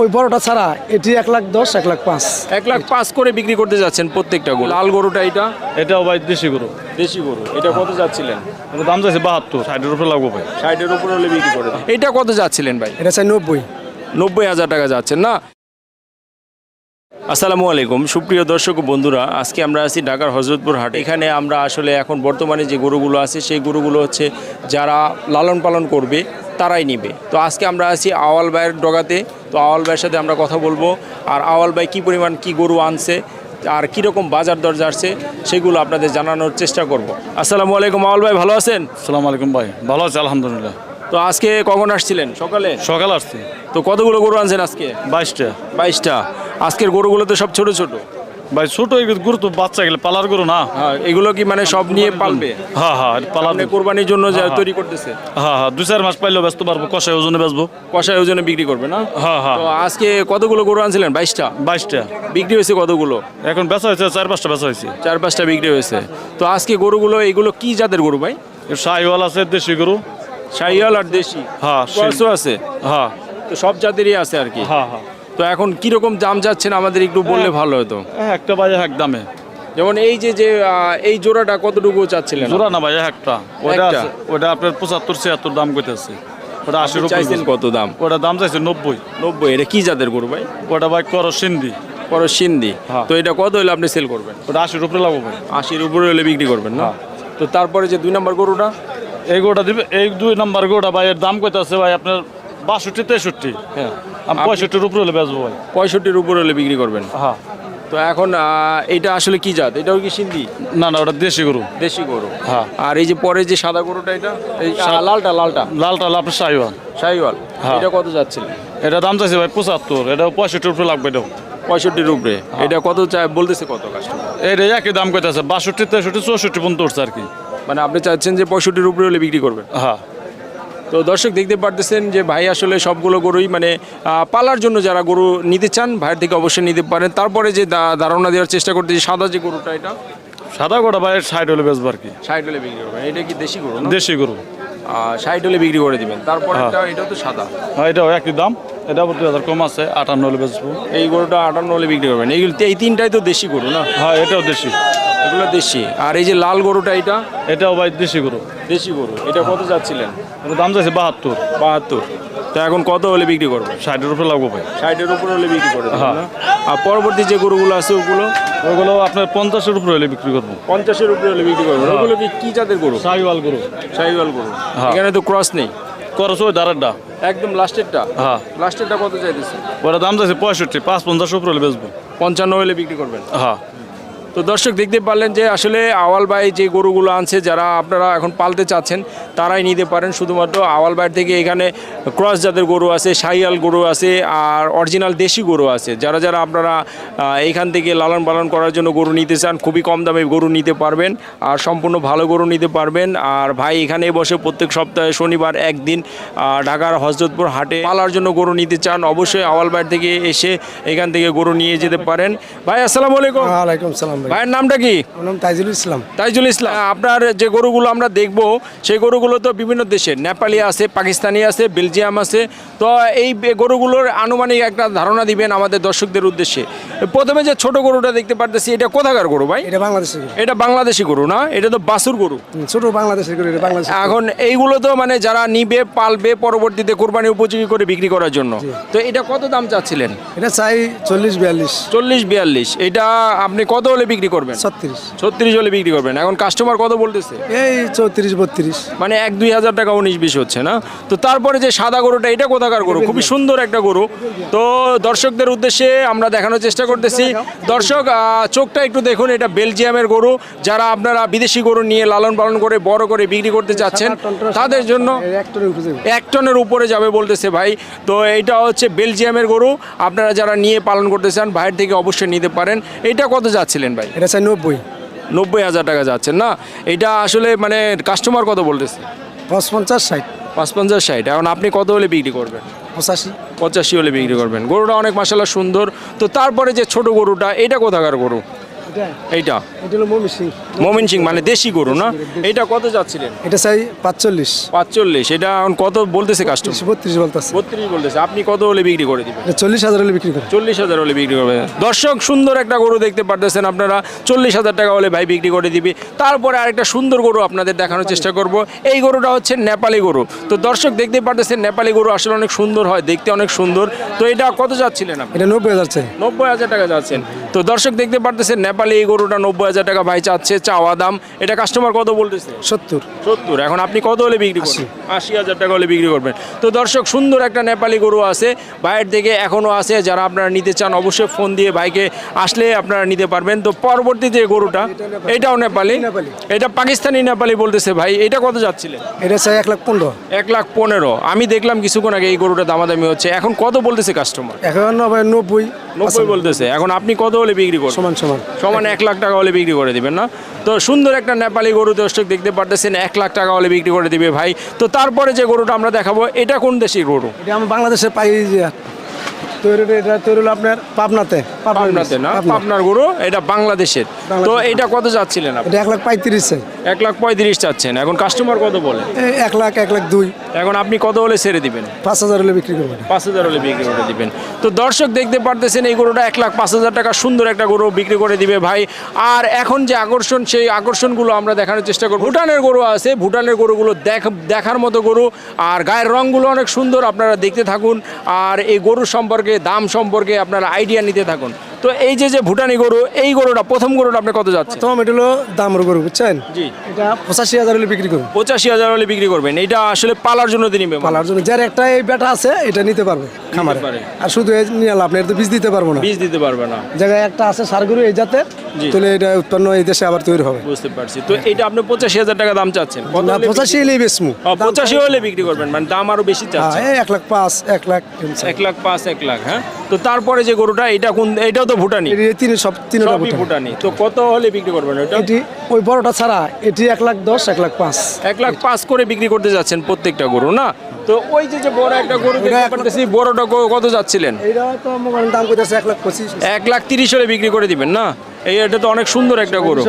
ওই বড়টা ছাড়া এটি এক লাখ দশ এক লাখ পাঁচ। এক লাখ পাঁচ করে বিক্রি করতে যাচ্ছেন প্রত্যেকটা গরু। লাল গরুটা এটা? এটাও ভাই দেশি গরু। দেশি গরু। এটা কত যাচ্ছিলেন? দাম চাইছে বাহাত্তর ষাটের উপরে লাগবো ভাই। ষাটের উপরে হলে বিক্রি করে এটা কত যাচ্ছিলেন ভাই? এটা চাই নব্বই। নব্বই হাজার টাকা যাচ্ছেন না? আসসালামু আলাইকুম। সুপ্রিয় দর্শক ও বন্ধুরা আজকে আমরা আছি ঢাকার হজরতপুর হাট। এখানে আমরা আসলে এখন বর্তমানে যে গরুগুলো আছে সেই গরুগুলো হচ্ছে যারা লালন পালন করবে তারাই নিবে। তো আজকে আমরা আছি আওয়াল ভাইয়ের ডগাতে। তো আওয়াল ভাইয়ের সাথে আমরা কথা বলব। আর আওয়াল ভাই কী পরিমাণ কি গরু আনছে আর কীরকম বাজার দর যাচ্ছে সেগুলো আপনাদের জানানোর চেষ্টা করব। আসসালামু আলাইকুম আওয়াল ভাই ভালো আছেন? আসসালামু আলাইকুম ভাই ভালো আছে আলহামদুলিল্লাহ। তো আজকে কখন আসছিলেন? সকালে? সকাল আসছি। তো কতগুলো গরু আনছেন আজকে? বাইশটা। বাইশটা। আজকের গরুগুলো তো সব ছোটো ছোট। ভাই ছোট এই গরু তো বাচ্চা গেলে পালার গরু না? হ্যাঁ এগুলো কি মানে সব নিয়ে পালবে? হ্যাঁ হ্যাঁ পালার কোরবানির জন্য যা হ্যাঁ। তৈরি করতেছে। হ্যাঁ হ্যাঁ দু চার মাস পাইলেও ব্যস্ত পারব কষায় ওজনে বেচবো। কষায় ওজনে বিক্রি করবে না? হ্যাঁ হ্যাঁ। তো আজকে কতগুলো গরু আনছিলেন? বাইশটা? বাইশটা। বিক্রি হয়েছে কতগুলো? এখন বেচা হয়েছে চার পাঁচটা বেচা হয়েছে। চার পাঁচটা বিক্রি হয়েছে। তো আজকে গরুগুলো এগুলো কি জাতের গরু ভাই? শাহিওয়াল আছে দেশি গরু। শাহিয়াল আর দেশি। হ্যাঁ আছে। হ্যাঁ। তো সব জাতেরই আছে আর কি। হ্যাঁ হ্যাঁ। তো এখন কীরকম দাম যাচ্ছেন আমাদের একটু বললে ভালো হতো? একটা ভাই এক দামে। যেমন এই যে যে এই জোড়াটা কতটুকু চাচ্ছিলেন? জোড়া না ভাই একটা। ওটা? ওটা আপনার পঁচাত্তর ছিয়াত্তর দাম কইতেছে। ওটা আপনি চাইছেন কত দাম? ওটা দাম চাইছে নব্বই। নব্বই এটা কি জাতের গরু ভাই? ওটা ভাই করো সিন্ধি। পরে সিন্ধি। হ্যাঁ। তো এটা কত হলে আপনি সেল করবেন? ওটা আশির উপরে লাগবো ভাই। আশির উপরে হলে বিক্রি করবেন না? হ্যাঁ। তো তারপরে যে দুই নম্বর গরুটা? এই গোটা দিবে এই দুই নাম্বার গোটা ভাই এর দাম কত আছে ভাই আপনার বাষট্টি তেষট্টি। হ্যাঁ। পঁয়ষট্টির উপরে হলে বেচবো ভাই। পঁয়ষট্টির উপরে হলে বিক্রি করবেন? হ্যাঁ তো এখন এটা আসলে কি জাত? এটাও কি সিন্ধি? না না ওটা দেশি গরু। দেশি গরু। হ্যাঁ আর এই যে পরে যে সাদা গরুটা এটা এই লালটা লালটা? লালটা লাল আপনার শাহিওয়াল শাহিওয়াল হ্যাঁ। এটা কত যাচ্ছিল? এটা দাম চাইছে ভাই পঁচাত্তর এটা পঁয়ষট্টির উপরে লাগবে এটাও। পঁয়ষট্টির উপরে। এটা কত চাই বলতেছে কত কাস্টমার এটা একই দাম কত আছে বাষট্টি তেষট্টি চৌষট্টি পর্যন্ত উঠছে আর কি। মানে আপনি চাচ্ছেন যে পঁয়ষট্টির উপরে হলে বিক্রি করবেন? হ্যাঁ তো দর্শক দেখতে পারতেছেন যে ভাই আসলে সবগুলো গরুই মানে পালার জন্য যারা গরু নিতে চান ভাইয়ের থেকে অবশ্যই নিতে পারেন। তারপরে যে ধারণা দেওয়ার চেষ্টা করতে সাদা যে গরুটা এটা? সাদা গোটা ভাই ষাট হলে বেচবো আর কি। ষাট হলে বিক্রি করবেন। এটা কি দেশি গরু দেশি গরু। ষাট হলে বিক্রি করে দিবেন। তারপরে হ্যাঁ। এটা তো সাদা। হ্যাঁ এটাও একই দাম। এটা দুই হাজার কম আছে আটান্ন হলে বেচবো। এই গরুটা আটান্ন হলে বিক্রি করবেন। এইগুলো এই তিনটাই তো দেশি গরু না? হ্যাঁ এটাও দেশি। এগুলো দেশি। আর এই যে লাল গরুটা এটা? এটাও ভাই দেশি গরু। দেশি গরু। এটা কত যাচ্ছিলেন? দাম চাইছে বাহাত্তর। বাহাত্তর। তো এখন কত হলে বিক্রি করবেন ষাটের উপরে লাগবো ভাই। ষাটের উপরে হলে বিক্রি করে দেবেন হ্যাঁ। আর পরবর্তী যে গরুগুলো আছে ওগুলো? ওগুলো আপনার পঞ্চাশের উপরে হলে বিক্রি করব। পঞ্চাশের উপরে হলে বিক্রি করব। ওগুলো কি কি জাতের গরু? শাহিওয়াল গরু। শাহিওয়াল গরু। হ্যাঁ। এখানে তো ক্রস নেই। করস ওই দাঁড়ারটা। একদম লাস্টেরটা? হ্যাঁ। লাস্টেরটা কত চাইতেছে ওটা দাম চাইছে পঁয়ষট্টি পাঁচ পঞ্চাশ উপরে হলে বেচবো। পঞ্চান্ন হলে বিক্রি করবেন? হ্যাঁ। তো দর্শক দেখতে পারলেন যে আসলে আওয়াল ভাই যে গরুগুলো আনছে, যারা আপনারা এখন পালতে চাচ্ছেন, তারাই নিতে পারেন। শুধুমাত্র আওয়াল ভাইয়ের থেকে এখানে ক্রস জাতের গরু আছে, শাহিয়াল গরু আছে, আর অরিজিনাল দেশি গরু আছে। যারা যারা আপনারা এখান থেকে লালন পালন করার জন্য গরু নিতে চান, খুবই কম দামে গরু নিতে পারবেন, আর সম্পূর্ণ ভালো গরু নিতে পারবেন। আর ভাই এখানে বসে প্রত্যেক সপ্তাহে শনিবার একদিন ঢাকার হজরতপুর হাটে পালার জন্য গরু নিতে চান, অবশ্যই আওয়াল ভাইয়ের থেকে এসে এখান থেকে গরু নিয়ে যেতে পারেন। ভাই, আসসালামু আলাইকুম। ওয়ালাইকুম সালাম। ভাইয়ের নামটা কি? নাম তাইজুল ইসলাম। তাইজুল ইসলাম। আপনার যে গরুগুলো আমরা দেখব সেই গরুগুলো তো বিভিন্ন দেশের নেপালি আছে পাকিস্তানি আছে বেলজিয়াম আছে তো এই গরুগুলোর আনুমানিক একটা ধারণা দিবেন আমাদের দর্শকদের উদ্দেশ্যে। প্রথমে যে ছোট গরুটা দেখতে পারতেছি এটা কোথাকার গরু ভাই? এটা বাংলাদেশের গরু। এটা বাংলাদেশি গরু না? এটা তো বাসুর গরু। ছোট বাংলাদেশের গরু বাংলাদেশ এখন এইগুলো তো মানে যারা নিবে পালবে পরবর্তীতে কোরবানি উপযোগী করে বিক্রি করার জন্য। তো এটা কত দাম চাচ্ছিলেন? এটা চাই চল্লিশ বিয়াল্লিশ। চল্লিশ বিয়াল্লিশ। এটা আপনি কত হলে বিক্রি করবেন? ছত্রিশ। ছত্রিশ হলে বিক্রি করবেন। এখন কাস্টমার কত বলতেছে? এই চৌত্রিশ বত্রিশ। মানে এক দুই হাজার টাকা উনিশ বিশ হচ্ছে না? তো তারপরে যে সাদা গরুটা এটা কোথাকার গরু খুবই সুন্দর একটা গরু। তো দর্শকদের উদ্দেশ্যে আমরা দেখানোর চেষ্টা করতেছি। দর্শক চোখটা একটু দেখুন এটা বেলজিয়ামের গরু। যারা আপনারা বিদেশি গরু নিয়ে লালন পালন করে বড় করে বিক্রি করতে চাচ্ছেন তাদের জন্য এক টনের উপরে যাবে। বলতেছে ভাই। তো এটা হচ্ছে বেলজিয়ামের গরু। আপনারা যারা নিয়ে পালন করতে চান বাইরের থেকে অবশ্যই নিতে পারেন। এটা কত যাচ্ছিলেন ভাই? এটা চাই নব্বই। নব্বই হাজার টাকা যাচ্ছেন না? এটা আসলে মানে কাস্টমার কত বলতেছে? পঞ্চাশ ষাট। পাঁচ পঞ্চাশ ষাট। এখন আপনি কত হলে বিক্রি করবেন? পঁচাশি। পঁচাশি হলে বিক্রি করবেন। গরুটা অনেক মাসাল্লাহ সুন্দর। তো তারপরে যে ছোট গরুটা এটা কোথাকার গরু? এইটা? এটা হলো মমি সিং। মমিন সিং মানে দেশি গরু না? এটা কত যাচ্ছিলেন? এটা চাই পাঁচচল্লিশ। পাঁচচল্লিশ। এটা এখন কত বলতেছে কাস্টমার বত্রিশ বলতেছে। বত্রিশ বলতেছে। আপনি কত হলে বিক্রি করে দিবেন? চল্লিশ হাজার হলে বিক্রি করে। চল্লিশ হাজার হলে বিক্রি করবে দর্শক সুন্দর একটা গরু দেখতে পারতেছেন আপনারা। চল্লিশ হাজার টাকা হলে ভাই বিক্রি করে দিবি। তারপরে আরেকটা সুন্দর গরু আপনাদের দেখানোর চেষ্টা করব। এই গরুটা হচ্ছে নেপালি গরু। তো দর্শক দেখতে পারতেছেন নেপালি গরু আসলে অনেক সুন্দর হয় দেখতে অনেক সুন্দর। তো এটা কত যাচ্ছিলেন আপনি? এটা নব্বই হাজার নব্বই হাজার টাকা যাচ্ছেন। তো দর্শক দেখতে পারতেছেন নেপালি এই গরুটা নব্বই হাজার টাকা ভাই চাচ্ছে চাওয়া দাম। এটা কাস্টমার কত বলতেছে? সত্তর। সত্তর। এখন আপনি কত হলে বিক্রি করবেন? আশি। হাজার টাকা হলে বিক্রি করবেন। তো দর্শক সুন্দর একটা নেপালি গরু আছে। বাইরের থেকে এখনও আছে। যারা আপনারা নিতে চান অবশ্যই ফোন দিয়ে ভাইকে আসলে আপনারা নিতে পারবেন। তো পরবর্তী যে গরুটা এটাও নেপালি? নেপালি। এটা পাকিস্তানি নেপালি বলতেছে ভাই। এটা কত যাচ্ছিলেন এটা চাই এক লাখ পনেরো। এক লাখ পনেরো। আমি দেখলাম কিছুক্ষণ আগে এই গরুটা দামাদামি হচ্ছে। এখন কত বলতেছে কাস্টমার এখন নব্বই। নব্বই বলতেছে। এখন আপনি কত হলে বিক্রি করবেন? সমান। সমান সমান এক লাখ টাকা হলে বিক্রি করে দেবেন না? তো সুন্দর একটা নেপালি গরু দর্শক দেখতে পারতেছেন, এক লাখ টাকা হলে বিক্রি করে দিবে ভাই। তো তারপরে যে গরুটা আমরা দেখাবো, এটা কোন দেশের গরু? এটা আমি বাংলাদেশে পাই তৈরি এটা তৈরি হলো আপনার পাবনাতে পাবনাতে না। গরু এটা বাংলাদেশের। তো এটা কত যাচ্ছিলেন আপনি? এক লাখ পঁয়ত্রিশ। এক লাখ পঁয়ত্রিশ চাচ্ছেন এখন কাস্টমার কত বলে? এক লাখ এক লাখ দুই। এখন আপনি কত হলে ছেড়ে দিবেন? পাঁচ হাজার হলে বিক্রি করব। এটা। পাঁচ হাজার হলে বিক্রি করে দিবেন। তো দর্শক দেখতে পারতেছেন এই গরুটা এক লাখ পাঁচ হাজার টাকা সুন্দর একটা গরু বিক্রি করে দিবে ভাই। আর এখন যে আকর্ষণ সেই আকর্ষণগুলো আমরা দেখানোর চেষ্টা করব। ভুটানের গরু আছে ভুটানের গরুগুলো দেখ দেখার মতো গরু। আর গায়ের রঙগুলো অনেক সুন্দর আপনারা দেখতে থাকুন। আর এই গরুর সম্পর্কে দাম সম্পর্কে আপনারা আইডিয়া নিতে থাকুন। তো এই যে যে ভুটানি গরু এই গরুটা প্রথম গরুটা আপনি কত যাচ্ছে প্রথম এটা হলো দামের গরু বুঝছেন? জি। এটা পঁচাশি হাজার হলে বিক্রি করব পঁচাশি হাজার হলে বিক্রি করবেন। এটা আসলে পালার জন্য তিনি পালার জন্য। যার একটা এই বেটা আছে এটা নিতে পারবে খামারে। আর শুধু নিয়ে লাভ নেই এটা বীজ দিতে পারব না। বীজ দিতে পারবে না। জায়গায় একটা আছে সার গরু এই জাতের। তাহলে এটা উৎপন্ন এই দেশে আবার তৈরি হবে। বুঝতে পারছি। তো এটা আপনি পঁচাশি হাজার টাকা দাম চাচ্ছেন। হলে পঁচাশি এলেই বেসমু পঁচাশি হলে বিক্রি করবেন। মানে দাম আরও বেশি চাচ্ছে এক লাখ পাঁচ এক লাখ এক লাখ পাঁচ এক লাখ হ্যাঁ? তো তারপরে যে গরুটা এটা কোন এটাও তো ভুটানি? তিন সব তিনটা সবই ভুটানি। তো কত হলে বিক্রি করবেন ওটা এটি ওই বড়টা ছাড়া এটি এক লাখ দশ এক লাখ পাঁচ। এক লাখ পাঁচ করে বিক্রি করতে যাচ্ছেন প্রত্যেকটা গরু না? তো ওই যে যে বড় একটা গরু বড়টা কত যাচ্ছিলেন? এইটা তো মোবাইল দাম করতেছে এক লাখ পঁচিশ। এক লাখ তিরিশ হলে বিক্রি করে দিবেন না? এই এটা তো অনেক সুন্দর একটা গরু।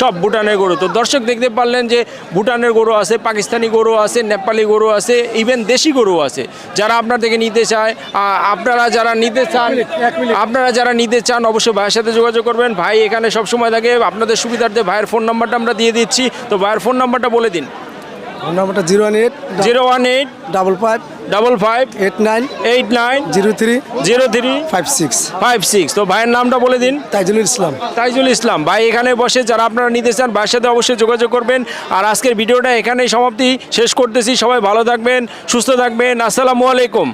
সব ভুটানের গরু। তো দর্শক দেখতে পারলেন যে ভুটানের গরু আছে পাকিস্তানি গরু আছে নেপালি গরু আছে ইভেন দেশি গরু আছে। যারা আপনার থেকে নিতে চায় আপনারা যারা নিতে চান আপনারা যারা নিতে চান অবশ্যই ভাইয়ের সাথে যোগাযোগ করবেন। ভাই এখানে সব সময় থাকে আপনাদের সুবিধার্থে ভাইয়ের ফোন নাম্বারটা আমরা দিয়ে দিচ্ছি। তো ভাইয়ের ফোন নাম্বারটা বলে দিন। নাম্বারটা zero one eight zero one eight double five double five eight nine eight nine zero three zero three five six. Five six. তো ভাইয়ের নামটা বলে দিন। তাইজুল ইসলাম। তাইজুল ইসলাম। ভাই এখানে বসে যারা আপনারা নিতে চান ভাইয়ের সাথে অবশ্যই যোগাযোগ করবেন। আর আজকের ভিডিওটা এখানেই সমাপ্তি। শেষ করতেছি। সবাই ভালো থাকবেন সুস্থ থাকবেন। আসসালামু আলাইকুম।